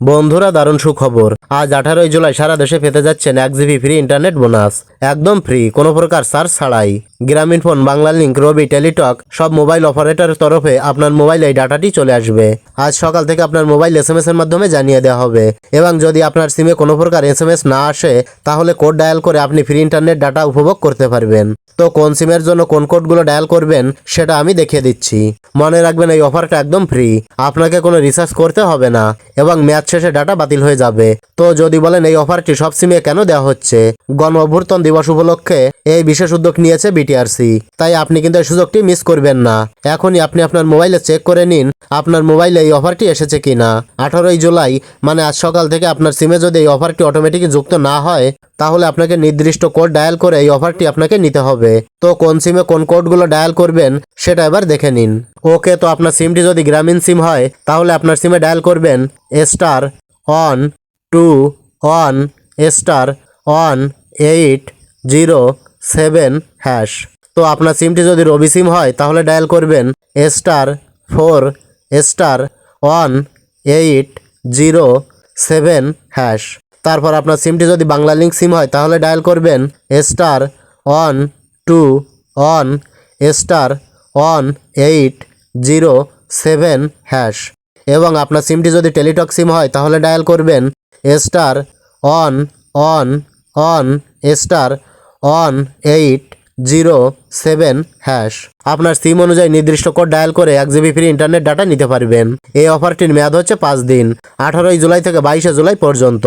বন্ধুরা, দারুণ সুখবর। আজ আঠারোই জুলাই সারা দেশে পেতে যাচ্ছেন এক জিবি ফ্রি ইন্টারনেট বোনাস। একদম ফ্রি, কোনো প্রকার চার্জ ছাড়াই। গ্রামীণ ফোন, বাংলা লিঙ্ক রবি, টেলিটক, সব মোবাইল অপারেটরের তরফে আপনার মোবাইলে এই ডাটাটি চলে আসবে। আজ সকাল থেকে আপনার মোবাইল এস এম এর মাধ্যমে জানিয়ে দেওয়া হবে। এবং যদি আপনার সিমে কোনো প্রকার এস এম এস না আসে, তাহলে কোড ডায়াল করে আপনি ফ্রি ইন্টারনেট ডাটা উপভোগ করতে পারবেন। তো কোন সিমের জন্য কোন কোডগুলো ডায়াল করবেন, সেটা আমি দেখিয়ে দিচ্ছি। মনে রাখবেন এই অফারটা একদম ফ্রি। আপনাকে কোনো রিসার্চ করতে হবে না। এবং ম্যাচ শেষে ডাটা বাতিল হয়ে যাবে। তো যদি বলেন এই অফারটি সব সিমে কেন দেওয়া হচ্ছে? গণ অভ্যর্থন দিবস উপলক্ষে এই বিশেষ উদ্যোগ নিয়েছে বিটিআরসি। তাই আপনি কিন্তু এই সুযোগটি মিস করবেন না। এখনই আপনি আপনার মোবাইলে চেক করে নিন, আপনার মোবাইলে এই অফারটি এসেছে কিনা। আঠারোই জুলাই মানে আজ সকাল থেকে আপনার সিমে যদি এই অফারটি অটোমেটিক যুক্ত না হয়, তাহলে আপনাকে নির্দিষ্ট কোড ডায়াল করে এই অফারটি আপনাকে নিতে হবে। তো কোন সিমে কোন কোডগুলো ডায়াল করবেন, সেটা এবার দেখে নিন। ওকে, তো আপনার সিমটি যদি গ্রামীণ সিম হয়, তাহলে আপনার সিমে ডায়াল করবেন, star one two one star one eight zero seven hash. তো আপনার সিমটি যদি রবি সিম হয়, তাহলে ডায়াল করবেন star four star one eight zero seven hash. তারপর আপনার সিমটি যদি বাংলা লিঙ্ক সিম হয়, তাহলে ডায়াল করবেন star one two one star one eight zero seven hash. এবং আপনার সিমটি যদি টেলিটক সিম হয়, তাহলে ডায়াল করবেন star one one one star one eight zero seven hash আপনার সিম অনুযায়ী নির্দিষ্ট কোড ডায়াল করে এক জিবি ফ্রি ইন্টারনেট ডাটা নিতে পারবেন। এই অফারটির মেয়াদ হচ্ছে পাঁচ দিন, আঠারোই জুলাই থেকে বাইশে জুলাই পর্যন্ত।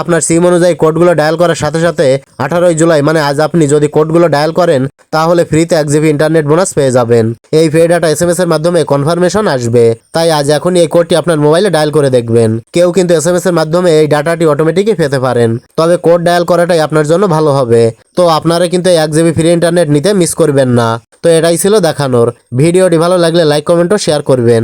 আপনার সিম অনুযায়ী কোডগুলো ডায়াল করার সাথে সাথে আঠারোই জুলাই মানে আজ আপনি যদি কোডগুলো ডায়াল করেন, তাহলে ফ্রিতে এক জিবি ইন্টারনেট বোনাস পেয়ে যাবেন। এই ফ্রি ডাটা এস এর মাধ্যমে কনফার্মেশন আসবে। তাই আজ এখনই এই কোডটি আপনার মোবাইলে ডায়াল করে দেখবেন। কেউ কিন্তু এস এর মাধ্যমে এই ডাটাটি অটোমেটিকই পেতে পারেন। তবে কোড ডায়াল করাটাই আপনার জন্য ভালো হবে। তো আপনারা কিন্তু এক জিবি ফ্রি ইন্টারনেট নিতে মিস করবেন না। তো এটাই ছিল দেখানোর। ভিডিওটি ভালো লাগলে লাইক কমেন্ট ও শেয়ার করবেন।